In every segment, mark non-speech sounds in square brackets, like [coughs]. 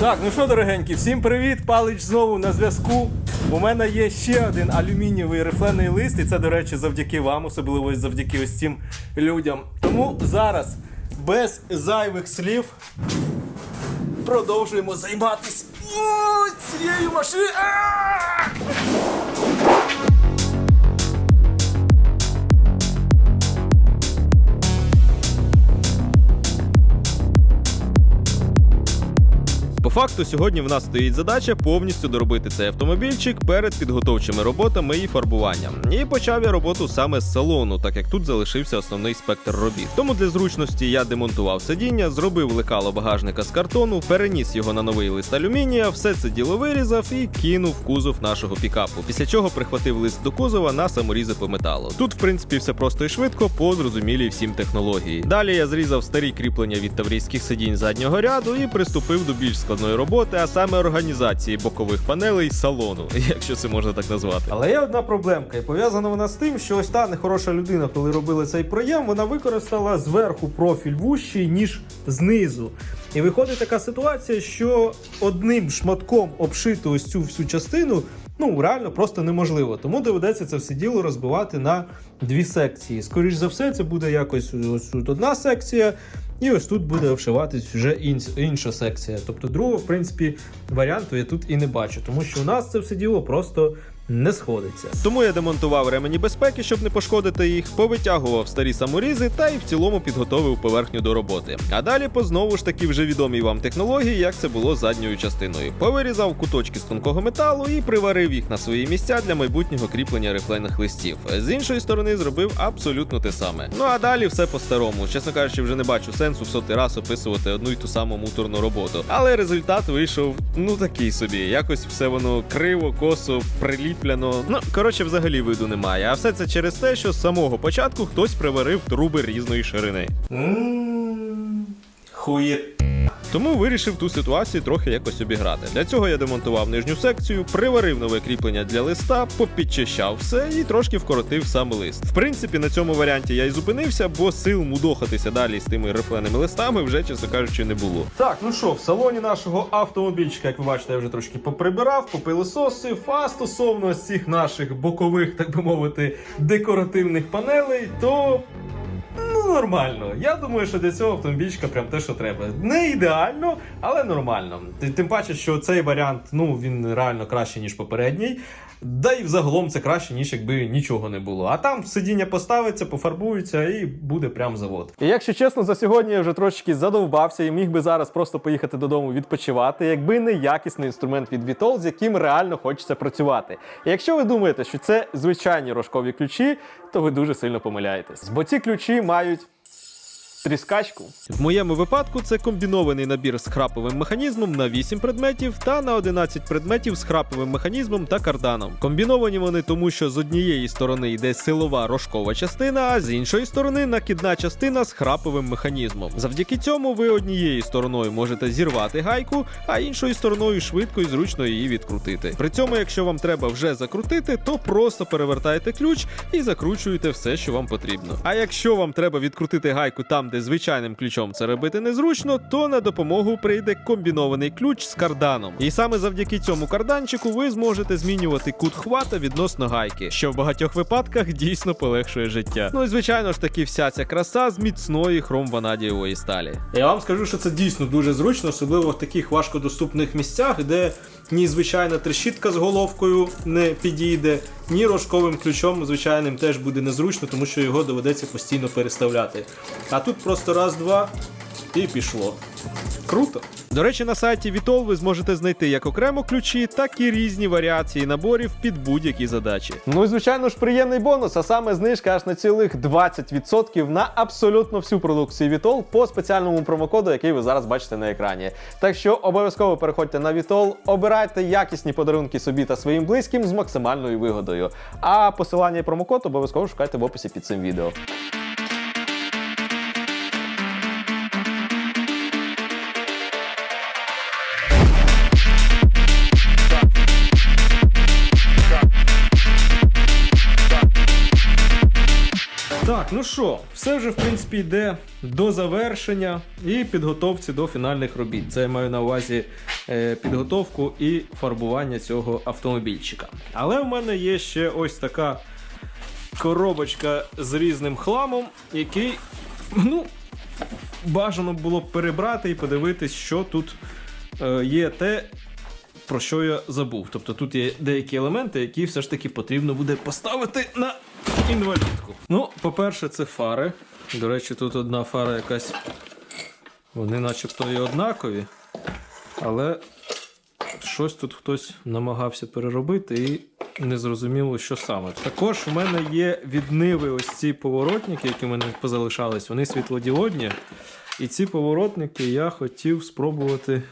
Так, ну що, дорогенькі, всім привіт! Палич знову на зв'язку. У мене є ще один алюмінієвий рифлений лист, і це, до речі, завдяки вам, особливо завдяки ось цим людям. Тому зараз, без зайвих слів, продовжуємо займатися цією машиною. Факту, сьогодні в нас стоїть задача повністю доробити цей автомобільчик перед підготовчими роботами і фарбуванням. І почав я роботу саме з салону, так як тут залишився основний спектр робіт. Тому для зручності я демонтував сидіння, зробив лекало багажника з картону, переніс його на новий лист алюмінія, все це діло вирізав і кинув кузов нашого пікапу. Після чого прихватив лист до кузова на саморізи по металу. Тут, в принципі, все просто і швидко, по зрозумілій всім технології. Далі я зрізав старі кріплення від таврійських сидінь заднього ряду і приступив до більш складної роботи, а саме організації бокових панелей салону, [laughs] якщо це можна так назвати. Але є одна проблемка, і пов'язана вона з тим, що ось та нехороша людина, коли робили цей проєм, вона використала зверху профіль вущий, ніж знизу. І виходить така ситуація, що одним шматком обшити ось цю всю частину. Ну, реально просто неможливо. Тому доведеться це все діло розбивати на дві секції. Скоріш за все, це буде якось ось тут одна секція, і ось тут буде вшиватись вже інша секція. Тобто другого, в принципі, варіанту я тут і не бачу, тому що у нас це все діло просто не сходиться. Тому я демонтував ремені безпеки, щоб не пошкодити їх, повитягував старі саморізи та й в цілому підготовив поверхню до роботи. А далі по знову ж таки вже відомій вам технології, як це було задньою частиною. Повирізав куточки з тонкого металу і приварив їх на свої місця для майбутнього кріплення рифлених листів. З іншої сторони зробив абсолютно те саме. Ну а далі все по-старому. Чесно кажучи, вже не бачу сенсу в сотий раз описувати одну й ту саму муторну роботу. Але результат вийшов ну такий собі. Якось все воно криво, косо, приліпляно. Ну коротше, взагалі виду немає. А все це через те, що з самого початку хтось приварив труби різної ширини. Хує. Тому вирішив ту ситуацію трохи якось обіграти. Для цього я демонтував нижню секцію, приварив нове кріплення для листа, попідчищав все і трошки вкоротив сам лист. В принципі, на цьому варіанті я і зупинився, бо сил мудохатися далі з тими рифленими листами вже, чесно кажучи, не було. Так, ну що, в салоні нашого автомобільчика, як ви бачите, я вже трошки поприбирав, попилососив. А стосовно цих наших бокових, так би мовити, декоративних панелей, то нормально. Я думаю, що для цього автомобільчика прям те, що треба. Не ідеально, але нормально. Тим паче, що цей варіант, ну, він реально краще, ніж попередній. Да і взагалом це краще, ніж якби нічого не було. А там сидіння поставиться, пофарбується і буде прям завод. І якщо чесно, за сьогодні я вже трошки задовбався і міг би зараз просто поїхати додому відпочивати, якби не якісний інструмент від Vitol, з яким реально хочеться працювати. І якщо ви думаєте, що це звичайні рожкові ключі, то ви дуже сильно помиляєтесь. Бо ці ключі мають. Тріскачку. В моєму випадку це комбінований набір з храповим механізмом на 8 предметів та на 11 предметів з храповим механізмом та карданом. Комбіновані вони тому, що з однієї сторони йде силова рожкова частина, а з іншої сторони накидна частина з храповим механізмом. Завдяки цьому ви однією стороною можете зірвати гайку, а іншою стороною швидко і зручно її відкрутити. При цьому, якщо вам треба вже закрутити, то просто перевертаєте ключ і закручуєте все, що вам потрібно. А якщо вам треба відкрутити гайку там, де звичайним ключом це робити незручно, то на допомогу прийде комбінований ключ з карданом. І саме завдяки цьому карданчику ви зможете змінювати кут хвата відносно гайки, що в багатьох випадках дійсно полегшує життя. Ну і звичайно ж таки, вся ця краса з міцної хромванадієвої сталі. Я вам скажу, що це дійсно дуже зручно, особливо в таких важкодоступних місцях, де ні звичайна трещітка з головкою не підійде, ні рожковим ключом звичайним теж буде незручно, тому що його доведеться постійно переставляти. А тут просто раз-два і пішло. Круто. До речі, на сайті Vitol ви зможете знайти як окремо ключі, так і різні варіації наборів під будь-які задачі. Ну і звичайно ж приємний бонус, а саме знижка аж на цілих 20% на абсолютно всю продукцію Vitol по спеціальному промокоду, який ви зараз бачите на екрані. Так що обов'язково переходьте на Vitol, обирайте якісні подарунки собі та своїм близьким з максимальною вигодою. А посилання і промокод обов'язково шукайте в описі під цим відео. Ну що, все вже в принципі йде до завершення і підготовці до фінальних робіт. Це я маю на увазі е, підготовку і фарбування цього автомобільчика. Але в мене є ще ось така коробочка з різним хламом, який, ну, бажано було б перебрати і подивитись, що тут е, є те, про що я забув. Тобто тут є деякі елементи, які все ж таки потрібно буде поставити на інвалідку. Ну, по-перше, це фари. До речі, тут одна фара якась. Вони начебто і однакові, але щось тут хтось намагався переробити і не зрозуміло, що саме. Також у мене є від Ниви ось ці поворотники, які в мене позалишались, вони світлодіодні. І ці поворотники я хотів спробувати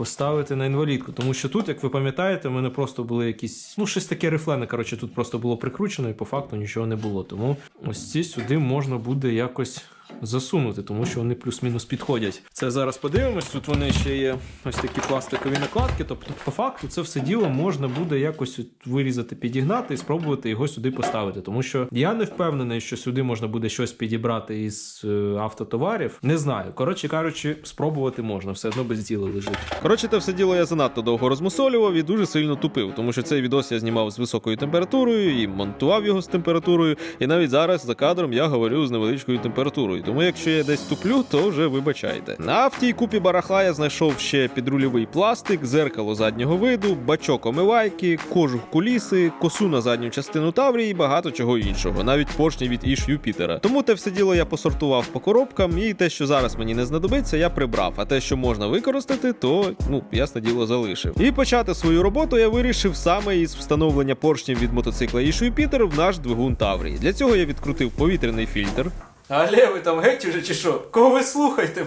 поставити на інвалідку. Тому що тут, як ви пам'ятаєте, в мене просто були якісь. Ну, щось таке рифлене, коротше, тут просто було прикручено і по факту нічого не було. Тому ось ці сюди можна буде якось засунути, тому що вони плюс-мінус підходять. Це зараз подивимось. Тут вони ще є ось такі пластикові накладки. Тобто, по факту, це все діло можна буде якось вирізати, підігнати і спробувати його сюди поставити. Тому що я не впевнений, що сюди можна буде щось підібрати із е, автотоварів. Не знаю. Коротше кажучи, спробувати можна, все одно без діла лежить. Коротше, те все діло я занадто довго розмусолював і дуже сильно тупив, тому що цей відос я знімав з високою температурою і монтував його з температурою. І навіть зараз за кадром я говорю з невеличкою температурою. Тому якщо я десь туплю, то вже вибачайте. На в купі барахла я знайшов ще підрульовий пластик, зеркало заднього виду, бачок омивайки, кожух куліси, косу на задню частину Таврії і багато чого іншого, навіть поршні від Іш Юпітера. Тому те все діло я посортував по коробкам, і те, що зараз мені не знадобиться, я прибрав. А те, що можна використати, то ну ясне діло залишив. І почати свою роботу я вирішив саме із встановлення поршнів від мотоцикла Іш Юпітер в наш двигун Таврії. Для цього я відкрутив повітряний фільтр. Але ви там геть уже чи що? Кого ви слухаєте?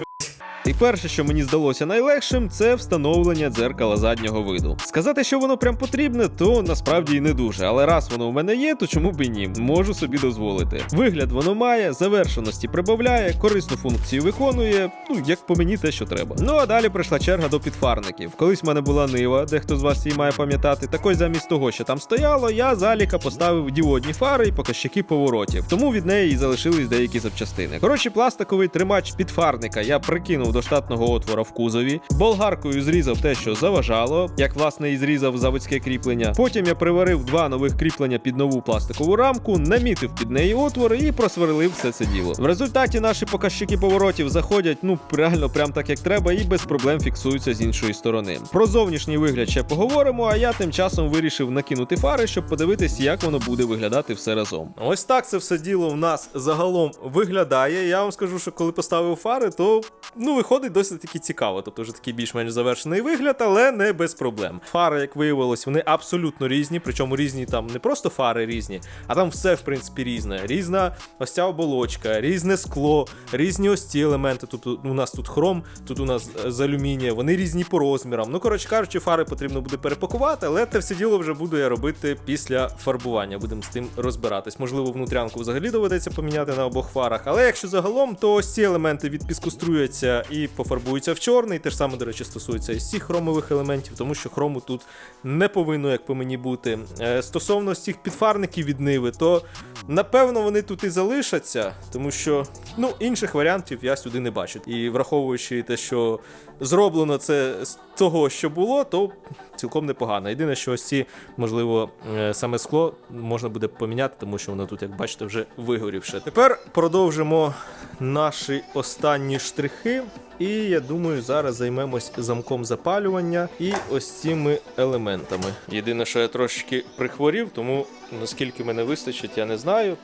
І перше, що мені здалося найлегшим, це встановлення дзеркала заднього виду. Сказати, що воно прям потрібне, то насправді і не дуже. Але раз воно в мене є, то чому б і ні? Можу собі дозволити. Вигляд воно має, завершеності прибавляє, корисну функцію виконує. Ну як по мені, те, що треба. Ну а далі прийшла черга до підфарників. Колись в мене була нива, дехто з вас її має пам'ятати. Так ось замість того, що там стояло, я заліка поставив діодні фари і показчики поворотів. Тому від неї і залишились деякі запчастини. Коротше, пластиковий тримач підфарника я прикинув до штатного отвора в кузові, болгаркою зрізав те, що заважало, як власне і зрізав заводське кріплення. Потім я приварив два нових кріплення під нову пластикову рамку, намітив під неї отвори і просверлив все це діло. В результаті наші показчики поворотів заходять ну реально прям так як треба, і без проблем фіксуються з іншої сторони. Про зовнішній вигляд ще поговоримо. А я тим часом вирішив накинути фари, щоб подивитись, як воно буде виглядати все разом. Ось так це все діло в нас загалом виглядає. Я вам скажу, що коли поставив фари, то ну виходить досить таки цікаво. Тобто вже такий більш-менш завершений вигляд, але не без проблем. Фари, як виявилось, вони абсолютно різні. Причому різні там не просто фари різні, а там все в принципі різне. Різна ось ця оболочка, різне скло, різні ось ці елементи. Тут у нас тут хром, тут у нас е, з алюмінія, вони різні по розмірам. Ну коротше кажучи, фари потрібно буде перепакувати, але це все діло вже буду я робити після фарбування. Будемо з тим розбиратись. Можливо, внутрянку взагалі доведеться поміняти на обох фарах. Але якщо загалом, то ось ці елементи відпіскоструються і пофарбуються в чорний. Те ж саме, до речі, стосується і всіх хромових елементів, тому що хрому тут не повинно, як по мені бути. Е, Стосовно цих підфарників від Ниви, то напевно вони тут і залишаться, тому що ну, інших варіантів я сюди не бачу. І враховуючи те, що зроблено це з того, що було, то цілком непогано. Єдине, що ось ці, можливо, е, саме скло можна буде поміняти, тому що воно тут, як бачите, вже вигорівше. Тепер продовжимо наші останні штрихи. І я думаю, зараз займемось замком запалювання і ось цими елементами. Єдине, що я трошечки прихворів, тому наскільки мене вистачить, я не знаю.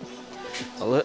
Але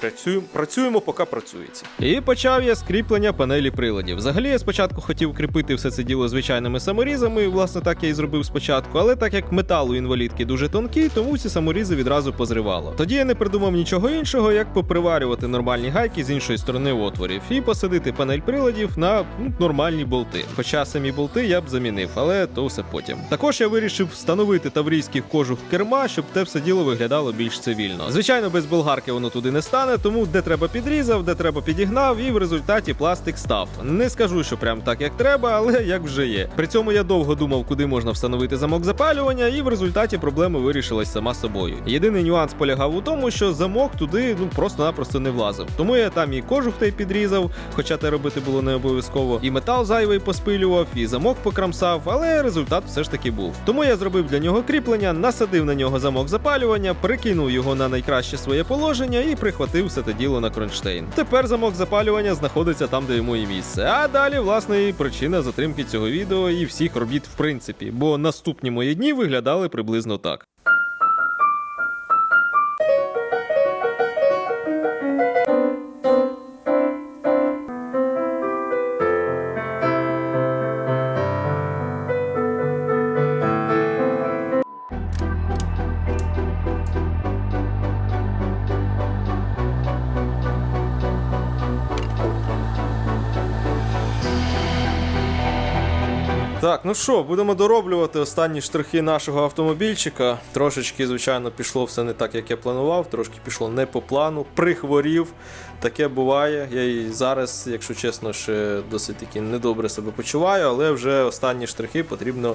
Працюємо, працюємо, поки працюється. І почав я з кріплення панелі приладів. Взагалі я спочатку хотів кріпити все це діло звичайними саморізами, власне, так я і зробив спочатку, але так як метал у інвалідки дуже тонкий, тому ці саморізи відразу позривало. Тоді я не придумав нічого іншого, як поприварювати нормальні гайки з іншої сторони отворів і посадити панель приладів на ну, нормальні болти. Хоча самі болти я б замінив, але то все потім. Також я вирішив встановити таврійський кожух керма, щоб те все діло виглядало більш цивільно. Звичайно, без болгарки воно туди не стане. Погане, тому де треба підрізав, де треба підігнав, і в результаті пластик став. Не скажу, що прям так як треба, але як вже є. При цьому я довго думав, куди можна встановити замок запалювання, і в результаті проблема вирішилась сама собою. Єдиний нюанс полягав у тому, що замок туди ну просто-напросто не влазив. Тому я там і кожух той підрізав, хоча те робити було не обов'язково, і метал зайвий поспилював, і замок покрамсав, але результат все ж таки був. Тому я зробив для нього кріплення, насадив на нього замок запалювання, прикинув його на найкраще своє положення і прихватив все те діло на кронштейн. Тепер замок запалювання знаходиться там, де йому і місце. А далі, власне, і причина затримки цього відео і всіх робіт в принципі, бо наступні мої дні виглядали приблизно так. Так, ну що, будемо дороблювати останні штрихи нашого автомобільчика. Трошечки, звичайно, пішло все не так, як я планував, трошки пішло не по плану, прихворів. Таке буває. Я і зараз, якщо чесно, ще досить таки недобре себе почуваю, але вже останні штрихи потрібно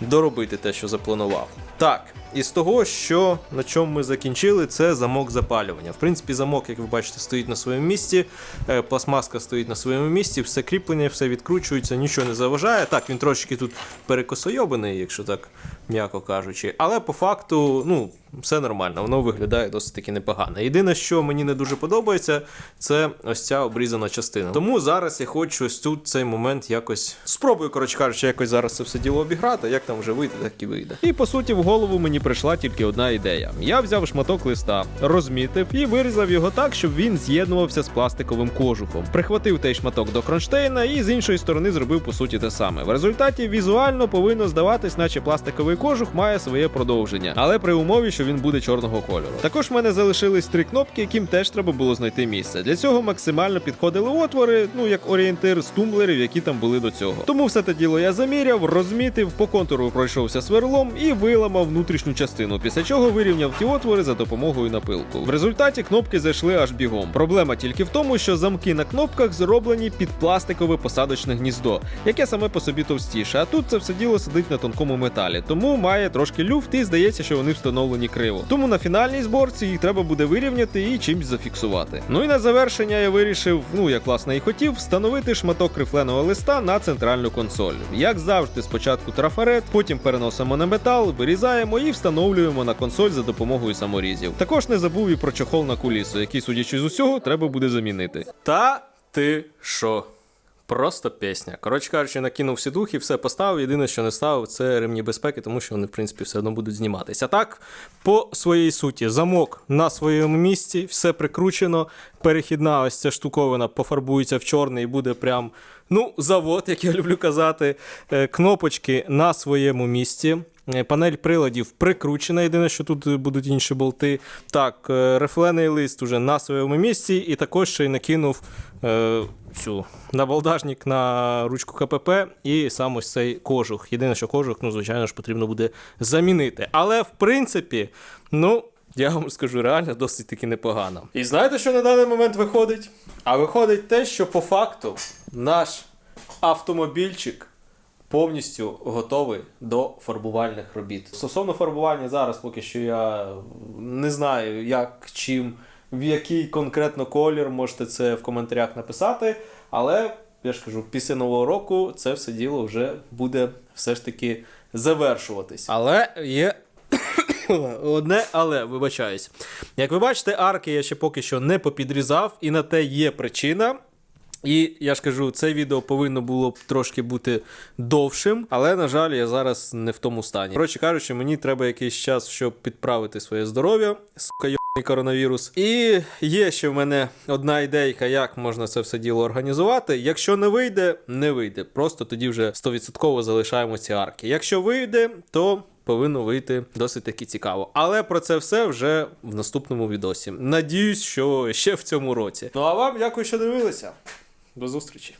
доробити те, що запланував. Так, із того, що на чому ми закінчили, це замок запалювання. В принципі, замок, як ви бачите, стоїть на своєму місці, е, пластмаска стоїть на своєму місці, все кріплення, все відкручується, нічого не заважає. Так, він трошечки тут перекосойобаний, якщо так м'яко кажучи. Але по факту, ну, все нормально, воно виглядає досить таки непогано. Єдине, що мені не дуже подобається, це ось ця обрізана частина. Тому зараз я хочу ось тут цей момент якось спробую, коротше кажучи, якось зараз це все діло обіграти. Як там вже вийде, так і вийде. І по суті, в голову мені прийшла тільки одна ідея. Я взяв шматок листа, розмітив і вирізав його так, щоб він з'єднувався з пластиковим кожухом. Прихватив той шматок до кронштейна і з іншої сторони зробив по суті те саме. В результаті візуально повинно здаватись, наче пластиковий кожух має своє продовження, але при умові, що він буде чорного кольору. Також в мене залишились три кнопки, яким теж треба було знайти місце. Для цього максимально підходили отвори, ну як орієнтир з тумблерів, які там були до цього. Тому все те діло я заміряв, розмітив, по контуру пройшовся сверлом і виламав внутрішню частину, після чого вирівняв ті отвори за допомогою напилку. В результаті кнопки зайшли аж бігом. Проблема тільки в тому, що замки на кнопках зроблені під пластикове посадочне гніздо, яке саме по собі товстіше. А тут це все діло сидить на тонкому металі, тому має трошки люфт і здається, що вони встановлені криво. Тому на фінальній зборці їх треба буде вирівняти і чимсь зафіксувати. Ну і на завершення я вирішив, ну як власне і хотів, встановити шматок рифленого листа на центральну консоль. Як завжди, спочатку трафарет, потім переносимо на метал, вирізаємо і встановлюємо на консоль за допомогою саморізів. Також не забув і про чохол на кулісу, який, судячи з усього, треба буде замінити. Та ти що? Просто пісня. Коротше кажучи, накинув всі духи, все поставив. Єдине, що не ставив, це ремні безпеки, тому що вони, в принципі, все одно будуть зніматися. Так, по своїй суті, замок на своєму місці, все прикручено. Перехідна ось ця штуковина пофарбується в чорний і буде прям, ну, завод, як я люблю казати. Е, Кнопочки на своєму місці. Е, Панель приладів прикручена. Єдине, що тут будуть інші болти. Так, е, рифлений лист уже на своєму місці, і також ще й накинув е, цю набалдажник на ручку КПП і сам ось цей кожух. Єдине, що кожух, ну, звичайно ж, потрібно буде замінити. Але в принципі, ну. Я вам скажу, реально досить таки непогано. І знаєте, що на даний момент виходить? А виходить те, що по факту наш автомобільчик повністю готовий до фарбувальних робіт. Стосовно фарбування зараз поки що я не знаю, як, чим, в який конкретно колір, можете це в коментарях написати. Але я ж кажу, після нового року це все діло вже буде все ж таки завершуватись. Але є [coughs] Одне, але вибачаюсь. Як ви бачите, арки я ще поки що не попідрізав, і на те є причина. І я ж кажу, це відео повинно було б трошки бути довшим, але, на жаль, я зараз не в тому стані. Коротше кажучи, мені треба якийсь час, щоб підправити своє здоров'я. Сука, йобаний коронавірус. І є ще в мене одна ідейка, як можна це все діло організувати. Якщо не вийде, не вийде. Просто тоді вже 100% залишаємо ці арки. Якщо вийде, то повинно вийти досить таки цікаво. Але про це все вже в наступному відосі. Надіюсь, що ще в цьому році. Ну а вам дякую, що дивилися. До зустрічі.